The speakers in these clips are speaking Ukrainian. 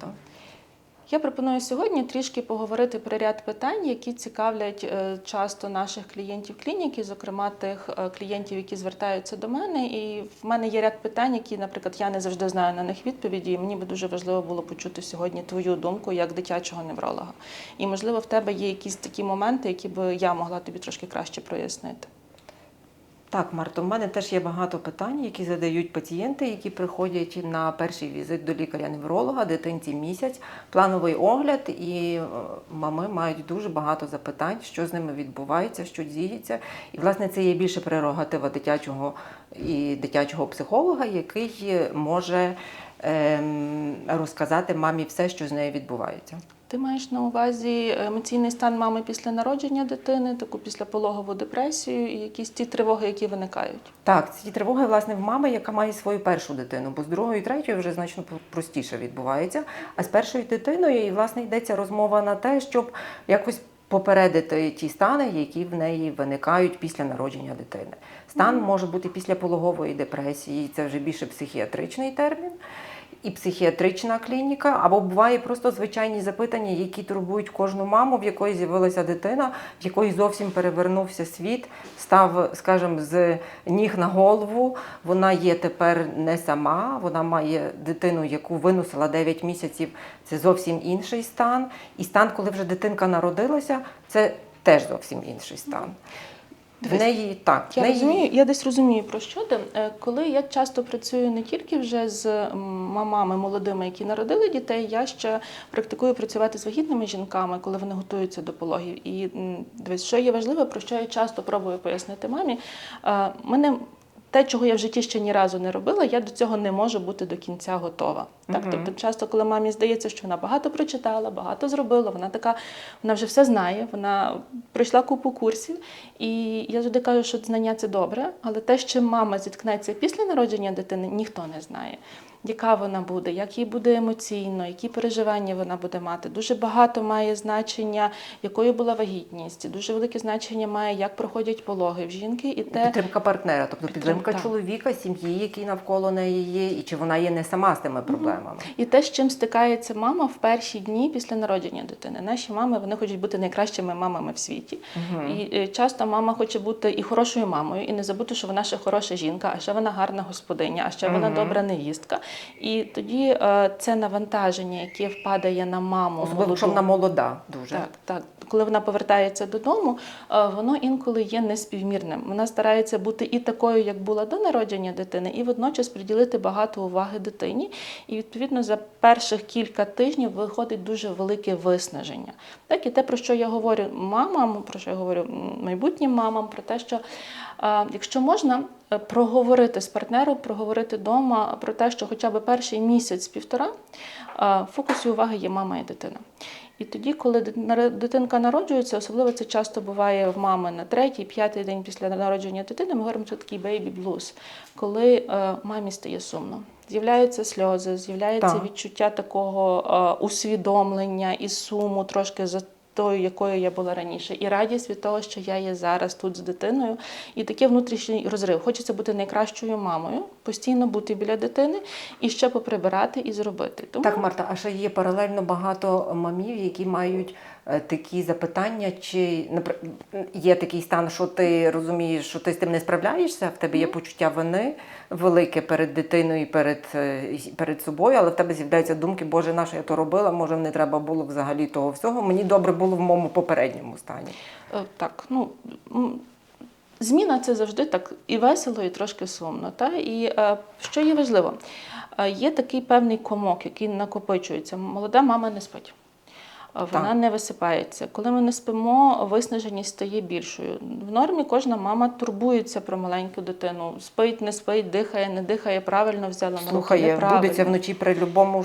Марта? Я пропоную сьогодні трішки поговорити про ряд питань, які цікавлять е, часто наших клієнтів клініки, зокрема тих е, клієнтів, які звертаються до мене. І в мене є ряд питань, які, наприклад, я не завжди знаю на них відповіді. І мені би дуже важливо було почути сьогодні твою думку як дитячого невролога. І можливо, в тебе є якісь такі моменти, які би я могла тобі трошки краще прояснити. Так, Марто, в мене теж є багато питань, які задають пацієнти, які приходять на перший візит до лікаря-невролога, дитинці місяць, плановий огляд, і е, мами мають дуже багато запитань, що з ними відбувається, що діється. І, власне, це є більше прерогатива дитячого і дитячого психолога, який може ем, розказати мамі все, що з нею відбувається. Ти маєш на увазі емоційний стан мами після народження дитини, таку післяпологову депресію і якісь ті тривоги, які виникають. Так, ці тривоги, власне, в мами, яка має свою першу дитину, бо з другою і третьою вже значно простіше відбувається. А з першою дитиною, і, власне, йдеться розмова на те, щоб якось попередити ті стани, які в неї виникають після народження дитини. Стан може бути після пологової депресії, це вже більше психіатричний термін. І психіатрична клініка, або буває просто звичайні запитання, які турбують кожну маму, в якої з'явилася дитина, в якої зовсім перевернувся світ, став, скажімо, з ніг на голову. Вона є тепер не сама, вона має дитину, яку виносила 9 місяців. Це зовсім інший стан. І стан, коли вже дитинка народилася, це теж зовсім інший стан. В неї так, Я в неї... розумію, я десь розумію про що ти. Е, Коли я часто працюю не тільки вже з мамами молодими, які народили дітей, я ще практикую працювати з вагітними жінками, коли вони готуються до пологів. І дивись, що є важливо, про що я часто пробую пояснити мамі. Е, Мене те, чого я в житті ще ні разу не робила, я до цього не можу бути до кінця готова. Так, Мгм. тобто, часто, коли мамі здається, що вона багато прочитала, багато зробила, вона така, вона вже все знає, вона пройшла купу курсів. І я завжди кажу, що знання це добре, але те, чим мама зіткнеться після народження дитини, ніхто не знає. Яка вона буде, як їй буде емоційно, які переживання вона буде мати. Дуже багато має значення, якою була вагітність, дуже велике значення має, як проходять пологи в жінки, і те, Підтримка партнера, тобто підтримка так. чоловіка, сім'ї, які навколо неї є, і чи вона є не сама з тими проблемами. І те, з чим стикається мама в перші дні після народження дитини. Наші мами вони хочуть бути найкращими мамами в світі. І е, часто мама хоче бути і хорошою мамою, і не забути, що вона ще хороша жінка, а ще вона гарна господиня, а ще вона добра невістка. І тоді е, це навантаження, яке впадає на маму, Особливо, що вона молода дуже. Так, так. Коли вона повертається додому, е, воно інколи є неспівмірним. Вона старається бути і такою, як була до народження дитини, і водночас приділити багато уваги дитині. І відповідно за перших кілька тижнів виходить дуже велике виснаження. Так, і те, про що я говорю мамам, про що я говорю майбутнім мамам, про те, що якщо можна е, проговорити з партнером, проговорити вдома про те, що хоча б перший місяць-півтора в фокусі уваги є мама і дитина. І тоді, коли дитинка народжується, особливо це часто буває в мами на третій, п'ятий день після народження дитини, ми говоримо, що такий бейбі блуз, коли е, мамі стає сумно. З'являються сльози, з'являється відчуття такого е, усвідомлення і суму трошки за тою, якою я була раніше, і радість від того, що я є зараз тут з дитиною, і такий внутрішній розрив. Хочеться бути найкращою мамою, постійно бути біля дитини і ще поприбирати і зробити. Тому Так, Марта, а ще є паралельно багато мамів, які мають такі запитання, чи є такий стан, що ти розумієш, що ти з тим не справляєшся, в тебе є почуття вини велике перед дитиною і перед, е, перед собою, але в тебе з'являються думки, Боже, на що я то робила, може не треба було взагалі того всього. Мені добре було в моєму попередньому стані. Е, Так, ну зміна це завжди так і весело, і трошки сумно. Та? І е, що є важливо, Е, є такий певний комок, який накопичується. Молода мама не спить. Вона Так. не висипається. Коли ми не спимо, виснаженість стає більшою. В нормі кожна мама турбується про маленьку дитину. Спить, не спить, дихає, не дихає, правильно взяла на Слухає, будеться вночі при любому,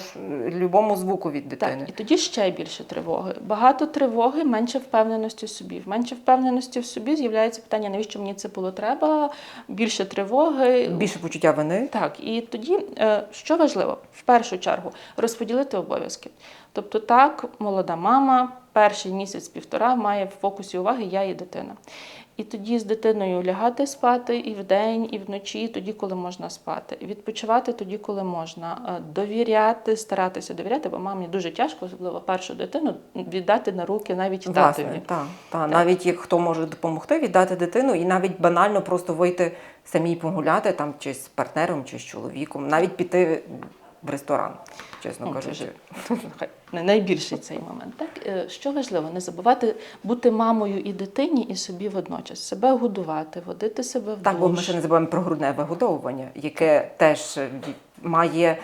любому звуку від дитини. Так, і тоді ще більше тривоги. Багато тривоги, менше впевненості в собі. Менше впевненості в собі з'являється питання, навіщо мені це було треба, більше тривоги. Більше почуття вини. Так, і тоді, е, що важливо, в першу чергу, розподілити обов'язки. Тобто, так, молода мама перший місяць-півтора має в фокусі уваги я і дитина. І тоді з дитиною лягати спати і вдень, і вночі, і тоді, коли можна спати. Відпочивати тоді, коли можна. Е, Довіряти, старатися довіряти, бо мамі дуже тяжко, особливо першу дитину, віддати на руки навіть Власне, татові. так, так. навіть як хто може допомогти, віддати дитину, і навіть банально просто вийти самій погуляти там чи з партнером, чи з чоловіком, навіть піти в ресторан, чесно Ну, кажучи. Найбільший цей момент. Так Е, що важливо, не забувати бути мамою і дитині, і собі водночас себе годувати, водити себе в Так, бо ми ще не забуваємо про грудне вигодовування, яке теж е, має.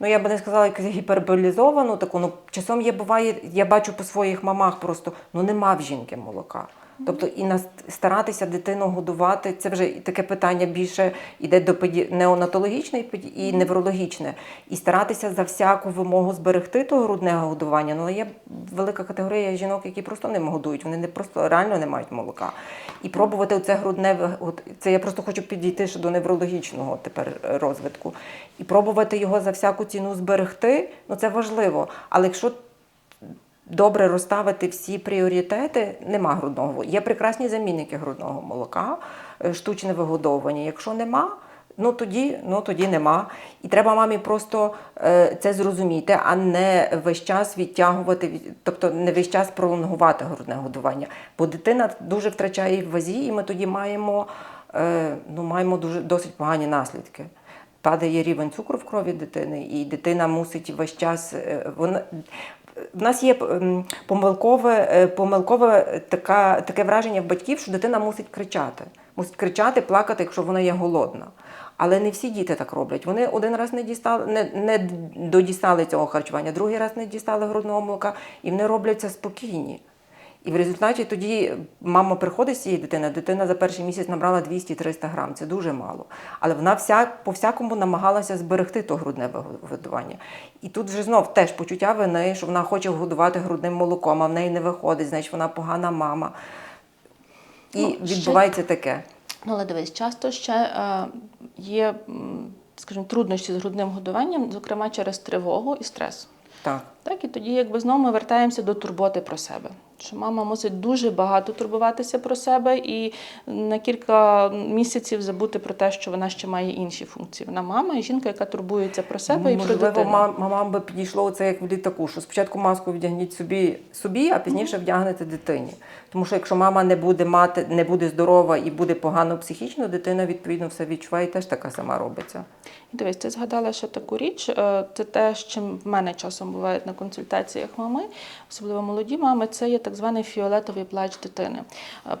Ну, я би не сказала, якусь гіперболізовану таку. Ну, часом є, буває, я бачу по своїх мамах просто ну нема в жінки молока. Тобто і нас старатися дитину годувати, це вже таке питання більше йде до педі... неонатологічне і неврологічне. І старатися за всяку вимогу зберегти того грудного годування. Ну, але є велика категорія жінок, які просто не годують, вони не просто реально не мають молока. І пробувати це грудне це я просто хочу підійти ще до неврологічного тепер е, розвитку. І пробувати його за всяку ціну зберегти, ну це важливо. Але якщо добре розставити всі пріоритети, нема грудного. Є прекрасні замінники грудного молока, е, штучне вигодовування. Якщо нема, ну тоді, ну тоді нема. І треба мамі просто е, це зрозуміти, а не весь час відтягувати, від- тобто не весь час пролонгувати грудне годування. Бо дитина дуже втрачає в вазі, і ми тоді маємо, е, ну, маємо дуже досить погані наслідки. Падає рівень цукру в крові дитини, і дитина мусить весь час. е, Вона в нас є ем, помилкове, е, помилкове така, таке враження в батьків, що дитина мусить кричати. Мусить кричати, плакати, якщо вона є голодна. Але не всі діти так роблять. Вони один раз не дістали, не, не додістали цього харчування, другий раз не дістали грудного молока, і вони робляться спокійні. І в результаті тоді мама приходить з цієї дитини, дитина за перший місяць набрала 200-300 грам, це дуже мало. Але вона вся, по всякому намагалася зберегти то грудне вигодування. І тут вже знов теж почуття вини, що вона хоче годувати грудним молоком, а в неї не виходить, значить вона погана мама. І Ну, ще- відбувається таке. Ну, але дивись, часто ще е, є, скажімо, труднощі з грудним годуванням, зокрема через тривогу і стрес. Так. Так, і тоді, якби знову ми вертаємося до турботи про себе. Що мама мусить дуже багато турбуватися про себе і на кілька місяців забути про те, що вона ще має інші функції. Вона мама і жінка, яка турбується про себе і про дитину. мам- мамам би підійшло це як в літаку, що спочатку маску вдягніть собі, собі а пізніше вдягнете дитині. Тому що якщо мама не буде мати, не буде здорова і буде погано психічно, дитина відповідно все відчуває і теж така сама робиться. І Дивись, ти згадала ще таку річ. е, Це те, з чим в мене часом бувають на консультаціях мами, особливо молоді мами, це є так званий фіолетовий плач дитини.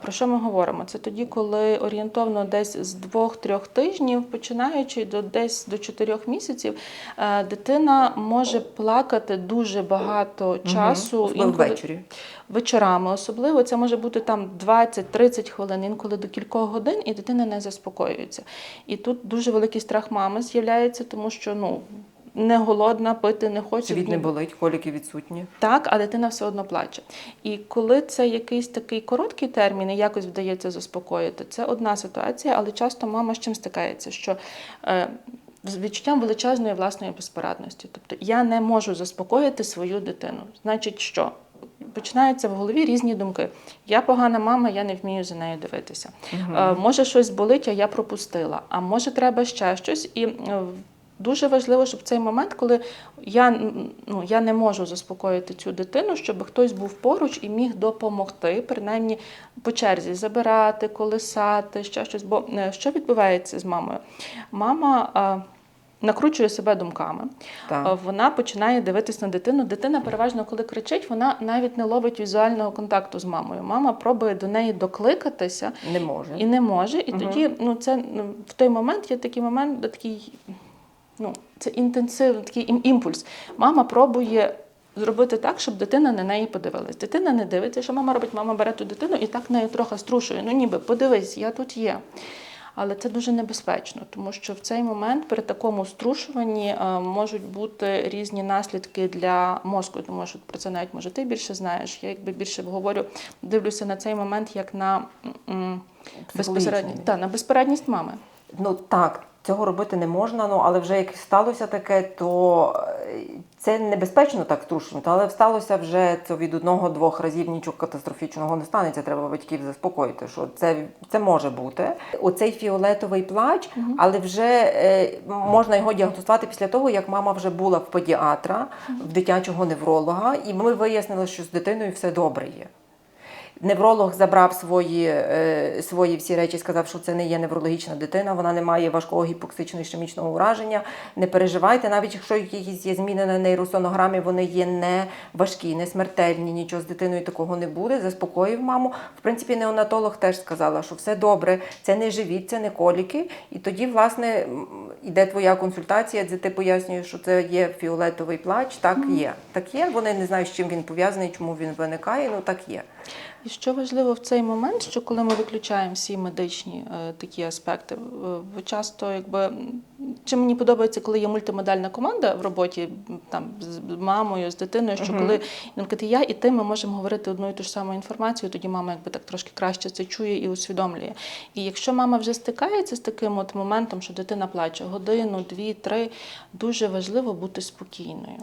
Про що ми говоримо? Це тоді, коли орієнтовно десь з двох-трьох тижнів, починаючи до десь до чотирьох місяців, е, дитина може плакати дуже багато часу. Особливо інколи- ввечері. вечорами особливо це може бути там 20-30 хвилин, інколи до кількох годин, і дитина не заспокоюється. І тут дуже великий страх мами з'являється, тому що ну не голодна, пити не хоче. Живіт не болить, коліки відсутні. так, а дитина все одно плаче. І коли це якийсь такий короткий термін і якось вдається заспокоїти, це одна ситуація, але часто мама з чим стикається, що е, з відчуттям величезної власної безпорадності. Тобто я не можу заспокоїти свою дитину. Значить, що? Починаються в голові різні думки. Я погана мама, я не вмію за нею дивитися. Е, може, щось болить, а я пропустила. А може, треба ще щось. І е, дуже важливо, щоб цей момент, коли я, ну, я не можу заспокоїти цю дитину, щоб хтось був поруч і міг допомогти, принаймні по черзі забирати, колисати, ще щось. Бо е, що відбувається з мамою? Мама. Накручує себе думками, Так. Вона починає дивитись на дитину. Дитина переважно, коли кричить, вона навіть не ловить візуального контакту з мамою. Мама пробує до неї докликатися Не може. і не може. І Мгм. тоді ну, це ну, в той момент є такий момент, такий, ну, це інтенсивний такий імпульс. Мама пробує. Зробити так, щоб дитина на неї подивилась. Дитина не дивиться, що мама робить, мама бере ту дитину і так нею трохи струшує. Ну ніби подивись, я тут є. Але це дуже небезпечно, тому що в цей момент при такому струшуванні е, можуть бути різні наслідки для мозку. Тому що про це навіть може ти більше знаєш. Я якби більше говорю, дивлюся на цей момент як на безпосередньо та, на безпорадність мами. Ну так, цього робити не можна, ну але вже як сталося таке, то е, це небезпечно так струшнути, але сталося вже це від одного-двох разів нічого катастрофічного не станеться. Треба батьків заспокоїти, що це, це може бути. Оцей фіолетовий плач, але вже е, можна його діагностувати після того, як мама вже була в педіатра, в дитячого невролога, і ми вияснили, що з дитиною все добре є. Невролог забрав свої, е, свої всі речі, сказав, що це не є неврологічна дитина, вона не має важкого гіпоксичного ішемічного ураження. Не переживайте, навіть якщо якісь є зміни на нейросонограмі, вони є не важкі, не смертельні, нічого з дитиною такого не буде. Заспокоїв маму. В принципі, неонатолог теж сказала, що все добре, це не живіт, це не коліки. І тоді, власне, м, іде твоя консультація, де ти пояснюєш, що це є фіолетовий плач. Так є. Так є. Вони не знають, з чим він пов'язаний, чому він виникає. Ну так є. І що важливо в цей момент, що коли ми виключаємо всі медичні е, такі аспекти, е, часто якби м, чим мені подобається, коли є мультимодальна команда в роботі там з мамою, з дитиною, що коли наприклад, і я і ти ми можемо говорити одну і ту ж саму інформацію, тоді мама якби так трошки краще це чує і усвідомлює. І якщо мама вже стикається з таким от моментом, що дитина плаче годину, дві, три, дуже важливо бути спокійною.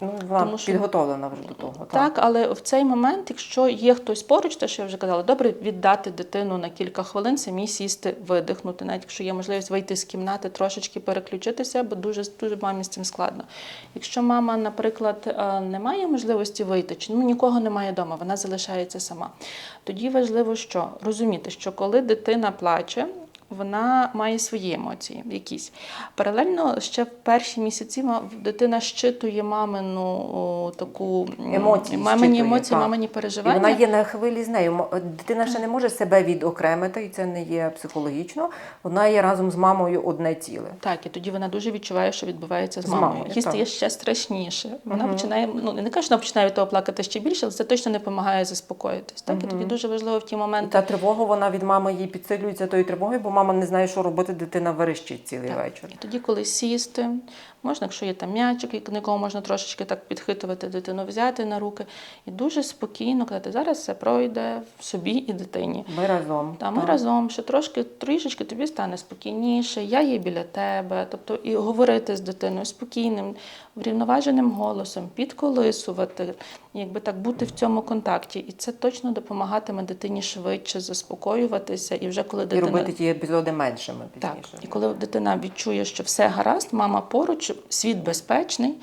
Ну, вона Тому що- підготовлена вже до того. Так, але в цей момент, якщо є хтось поруч, те, що я вже казала, добре віддати дитину на кілька хвилин, самі сісти, видихнути, навіть якщо є можливість вийти з кімнати, трошечки переключитися, бо дуже дуже мамі з цим складно. Якщо мама, наприклад, е, не має можливості вийти, чи ну нікого немає вдома, вона залишається сама. Тоді важливо, що розуміти, що коли дитина плаче. Вона має свої емоції якісь. Паралельно ще в перші місяці дитина щитує мамину таку Емоції мамині щитує, емоції, мамині І вона є на хвилі з нею. Дитина ще не може себе відокремити, і це не є психологічно. Вона є разом з мамою одне ціле. Так, і тоді вона дуже відчуває, що відбувається з, З мамою. мамою, Їсти є ще страшніше. Вона починає, ну не кажу, вона починає від того плакати ще більше, але це точно не допомагає заспокоїтись. Так, і тоді дуже важливо в ті І моменти. та тривога вона від мами їй підсилюється тою тривогою, бо мама не знає, що робити, дитина верещить цілий Так. вечір. І тоді, коли сісти, можна, якщо є там м'ячик, на якого можна трошечки так підхитувати дитину, взяти на руки і дуже спокійно казати, зараз все пройде в собі і дитині. Ми разом. Та ми Так. разом ще трошки трішечки тобі стане спокійніше, я є біля тебе. Тобто і говорити з дитиною спокійним, врівноваженим голосом, підколисувати, якби так бути в цьому контакті. І це точно допомагатиме дитині швидше заспокоюватися. І вже коли І робити ті епізоди меншими так, і коли дитина відчує, що все гаразд, мама поруч, світ безпечний.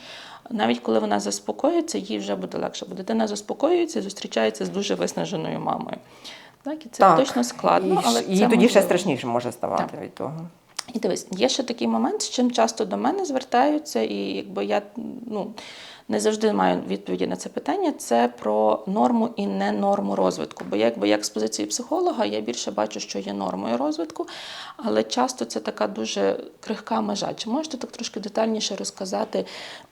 Навіть коли вона заспокоїться, їй вже буде легше, бо дитина заспокоюється і зустрічається з дуже виснаженою мамою. Так, і це Так. точно складно, але і це тоді ще страшніше може ставати від того. І дивись, є ще такий момент, з чим часто до мене звертаються, і якби я ну, не завжди маю відповіді на це питання. Це про норму і не норму розвитку. Бо якби як з позиції психолога я більше бачу, що є нормою розвитку, але часто це така дуже крихка межа. Чи можете так трошки детальніше розказати,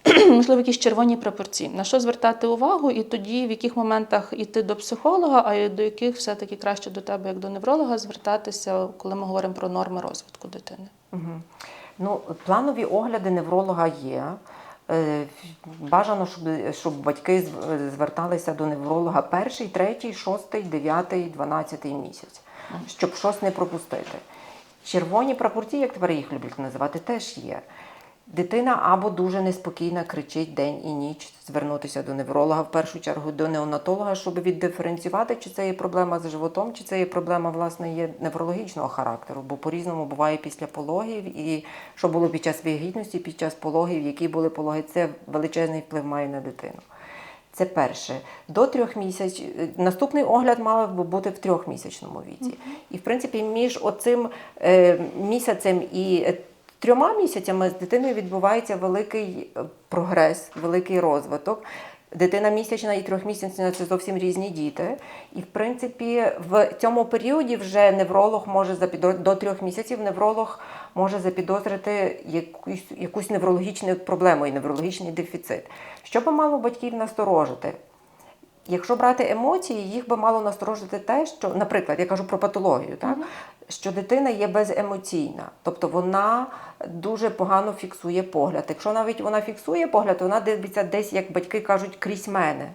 можливо, якісь червоні пропорції, на що звертати увагу, і тоді в яких моментах іти до психолога, а до яких все-таки краще до тебе, як до невролога, звертатися, коли ми говоримо про норми розвитку дитини? Угу. Ну, планові огляди невролога є. Е, Бажано, щоб, щоб батьки зв- зверталися до невролога перший, третій, шостий, дев'ятий, дванадцятий місяць, щоб щось не пропустити. Червоні прапорці, як тепер їх люблять називати, теж є. Дитина або дуже неспокійна, кричить день і ніч, звернутися до невролога, в першу чергу до неонатолога, щоб віддиференціювати, чи це є проблема з животом, чи це є проблема власне є неврологічного характеру, бо по-різному буває після пологів, і що було під час вагітності, під час пологів, які були пологи, це величезний вплив має на дитину. Це перше. До трьох місяців. Наступний огляд мав би бути в трьохмісячному віці. І, в принципі, між оцим е, місяцем і е, трьома місяцями з дитиною відбувається великий е, прогрес, великий розвиток. Дитина місячна і трьохмісячна це зовсім різні діти. І в принципі, в цьому періоді вже невролог може запідо... до трьох місяців невролог може запідозрити якусь, якусь неврологічну проблему і неврологічний дефіцит. Що би мало батьків насторожити? Якщо брати емоції, їх би мало насторожити те, що, наприклад, я кажу про патологію, так? Що дитина є беземоційна, тобто вона дуже погано фіксує погляд. Якщо навіть вона фіксує погляд, вона дивиться десь, як батьки кажуть, крізь мене.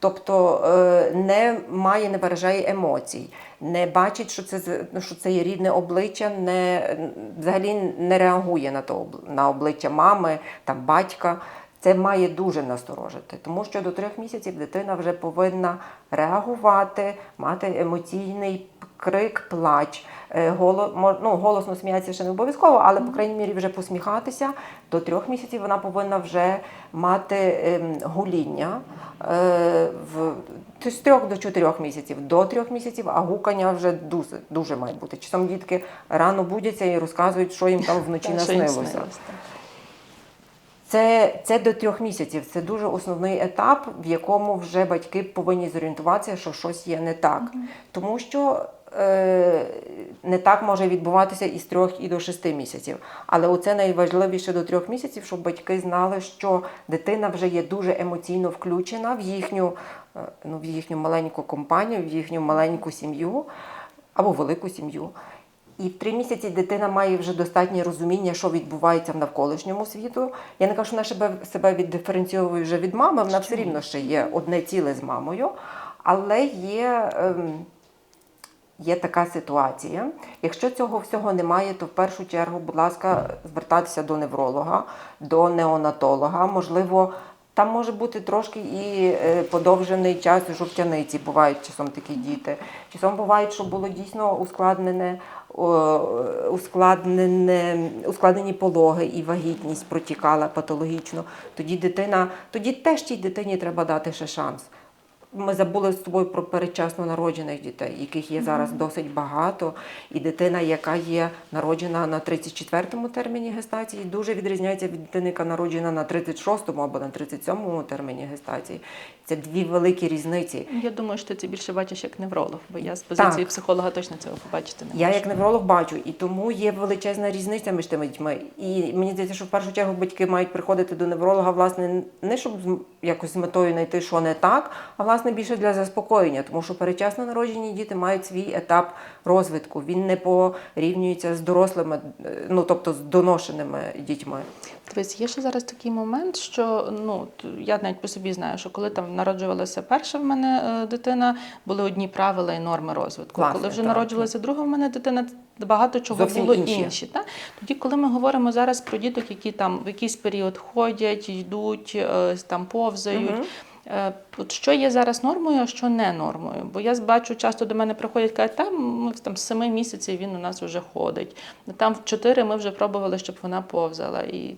Тобто е, не має, не виражає емоцій, не бачить, що це, що це є рідне обличчя, не, взагалі не реагує на, то, на обличчя мами, там, батька. Це має дуже насторожити, тому що до трьох місяців дитина вже повинна реагувати, мати емоційний крик, плач. Е, голо- ну, голосно сміятися ще не обов'язково, але, по крайній мірі, вже посміхатися. До трьох місяців вона повинна вже мати ем, гуління. Е, в, з трьох до чотирьох місяців, до трьох місяців, а гукання вже дуже, дуже має бути. Часом дітки рано будяться і розказують, що їм там вночі наснилося. Це, це до трьох місяців. Це дуже основний етап, в якому вже батьки повинні зорієнтуватися, що щось є не так. Тому що е, не так може відбуватися із трьох і до шести місяців. Але оце найважливіше до трьох місяців, щоб батьки знали, що дитина вже є дуже емоційно включена в їхню, е, ну, в їхню маленьку компанію, в їхню маленьку сім'ю або велику сім'ю. І в три місяці дитина має вже достатнє розуміння, що відбувається в навколишньому світу. Я не кажу, що вона себе, себе віддиференційовує вже від мами, вона все рівно ще є одне ціле з мамою, але є. Ем, Є така ситуація. Якщо цього всього немає, то в першу чергу, будь ласка, звертатися до невролога, до неонатолога. Можливо, там може бути трошки і е, подовжений час жовтяниці. Бувають часом такі діти. Часом бувають, що було дійсно ускладнене, ускладнені пологи і вагітність протікала патологічно. Тоді дитина, тоді теж тій дитині треба дати ще шанс. Ми забули з тобою про передчасно народжених дітей, яких є зараз досить багато. І дитина, яка є народжена на 34-му терміні гестації, дуже відрізняється від дитини, яка народжена на 36-му або на 37-му терміні гестації. Це дві великі різниці. Я думаю, що ти це більше бачиш як невролог, бо я з позиції Так. психолога точно цього побачити не Я як невролог бачу, і тому є величезна різниця між тими дітьми. І мені здається, що в першу чергу батьки мають приходити до невролога, власне, не щоб якось з метою знайти, що не так, а власне більше для заспокоєння, тому що передчасно народжені діти мають свій етап розвитку. Він не порівнюється з дорослими, е, ну тобто з доношеними дітьми. Дивись, є ще зараз такий момент, що ну я навіть по собі знаю, що коли там народжувалася перша в мене е, дитина, були одні правила і норми розвитку. Власне, коли вже так. народжувалася друга в мене дитина, багато чого Зовсім було інші. інші. та? Тоді, коли ми говоримо зараз про діток, які там в якийсь період ходять, йдуть, е, там повзають. Мгм. Е, От що є зараз нормою, а що не нормою? Бо я бачу, часто до мене приходять, кажуть, там, ми там з семи місяців він у нас вже ходить. Там в чотири ми вже пробували, щоб вона повзала. І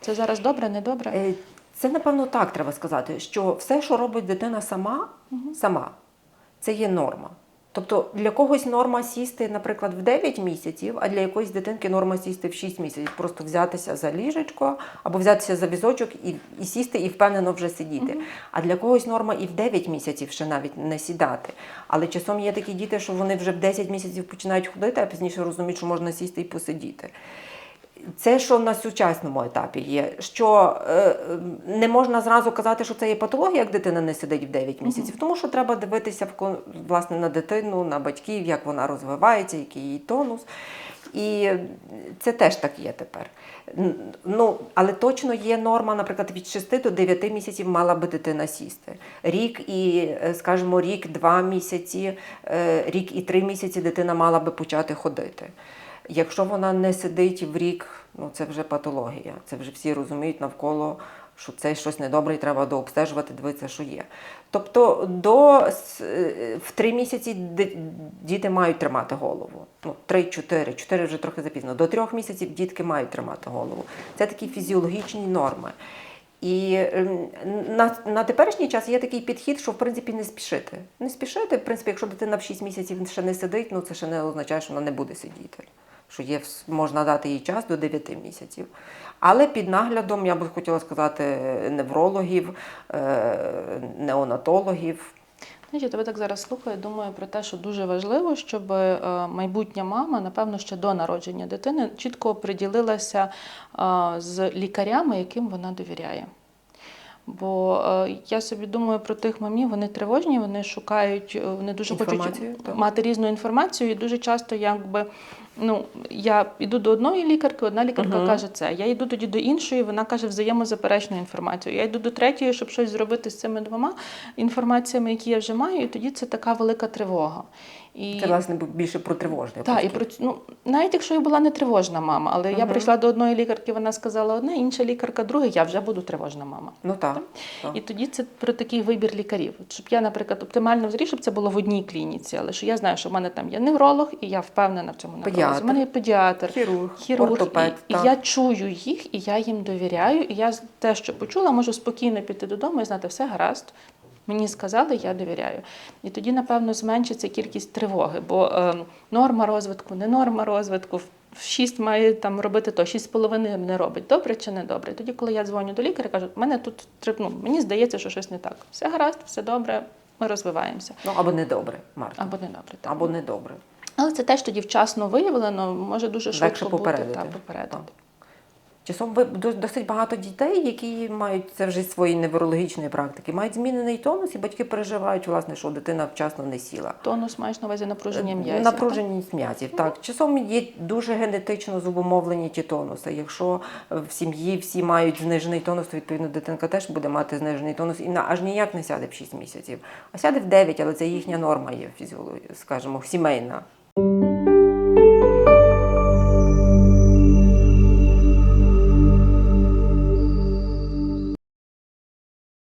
це зараз добре, не добре? Е, Це напевно так треба сказати, що все, що робить дитина сама, сама, це є норма. Тобто для когось норма сісти, наприклад, в 9 місяців, а для якоїсь дитинки норма сісти в 6 місяців. Просто взятися за ліжечко або взятися за візочок і, і сісти і впевнено вже сидіти. А для когось норма і в 9 місяців ще навіть не сідати. Але часом є такі діти, що вони вже в 10 місяців починають ходити, а пізніше розуміють, що можна сісти і посидіти. Це що на сучасному етапі є, що е, не можна зразу казати, що це є патологія, як дитина не сидить в 9 місяців, тому що треба дивитися в власне на дитину, на батьків, як вона розвивається, який її тонус. І це теж так є тепер. Ну, але точно є норма, наприклад, від 6 до 9 місяців мала би дитина сісти. Рік і, е, скажімо, рік, два місяці, е, рік і три місяці дитина мала би почати ходити. Якщо вона не сидить в рік, ну це вже патологія. Це вже всі розуміють навколо, що це щось недобре і треба дообстежувати, дивитися, що є. Тобто до е, в три місяці діти мають тримати голову. Ну, три-чотири, чотири вже трохи запізно. До трьох місяців дітки мають тримати голову. Це такі фізіологічні норми. І на, на теперішній час є такий підхід, що в принципі не спішити. Не спішити, в принципі, якщо дитина в 6 місяців ще не сидить, ну це ще не означає, що вона не буде сидіти. Що є, можна дати їй час до 9 місяців. Але під наглядом, я би хотіла сказати, неврологів, е, неонатологів. Я тебе так зараз слухаю, думаю про те, що дуже важливо, щоб е, майбутня мама, напевно, ще до народження дитини чітко приділилася е, з лікарями, яким вона довіряє. Бо я собі думаю про тих мамів, вони тривожні, вони шукають, вони дуже хочуть так. мати різну інформацію, і дуже часто якби Ну, я йду до одної лікарки, одна лікарка Мгм. каже це. Я йду тоді до іншої, вона каже взаємозаперечну інформацію. Я йду до третьої, щоб щось зробити з цими двома інформаціями, які я вже маю, і тоді це така велика тривога. І... Це власне більше про тривожне. Так, і про ну, навіть якщо я була не тривожна мама, але я прийшла до одної лікарки, вона сказала одне, інша лікарка друге, я вже буду тривожна мама. Ну так. так. І тоді це про такий вибір лікарів. Щоб я, наприклад, оптимально взагалі, щоб це було в одній клініці, але що я знаю, що в мене там є невролог, і я впевнена в цьому невролозі. Педіатр. У мене є педіатр, Хірург, хірург, ортопед. і, і я чую їх, і я їм довіряю. І я те, що почула, можу спокійно піти додому і знати, все гаразд. Мені сказали, я довіряю. І тоді, напевно, зменшиться кількість тривоги, бо е, норма розвитку, не норма розвитку. в- 6 має там робити то, 6,5 не робить. Добре чи не добре? Тоді, коли я дзвоню до лікаря, кажу, мене тут ну, мені здається, що щось не так. Все гаразд, все добре, ми розвиваємося. Ну або недобре, Марта. Або не добре. Так. Або недобре. Але це теж тоді вчасно виявлено, може дуже швидко Легше попередити. бути та попередити. Так. Часом ви досить багато дітей, які мають це вже зі своєї неврологічної практики, мають змінений тонус, і батьки переживають, власне, що дитина вчасно не сіла. Тонус маєш на увазі напруження Е, м'язів. Напруженість м'язів. Так, часом є дуже генетично зумовлені ті тонуси. Якщо е, в сім'ї всі мають знижений тонус, то відповідно дитинка теж буде мати знижений тонус і на аж ніяк не сяде в 6 місяців. А сяде в 9, але це їхня норма є фізіологія, скажімо, сімейна.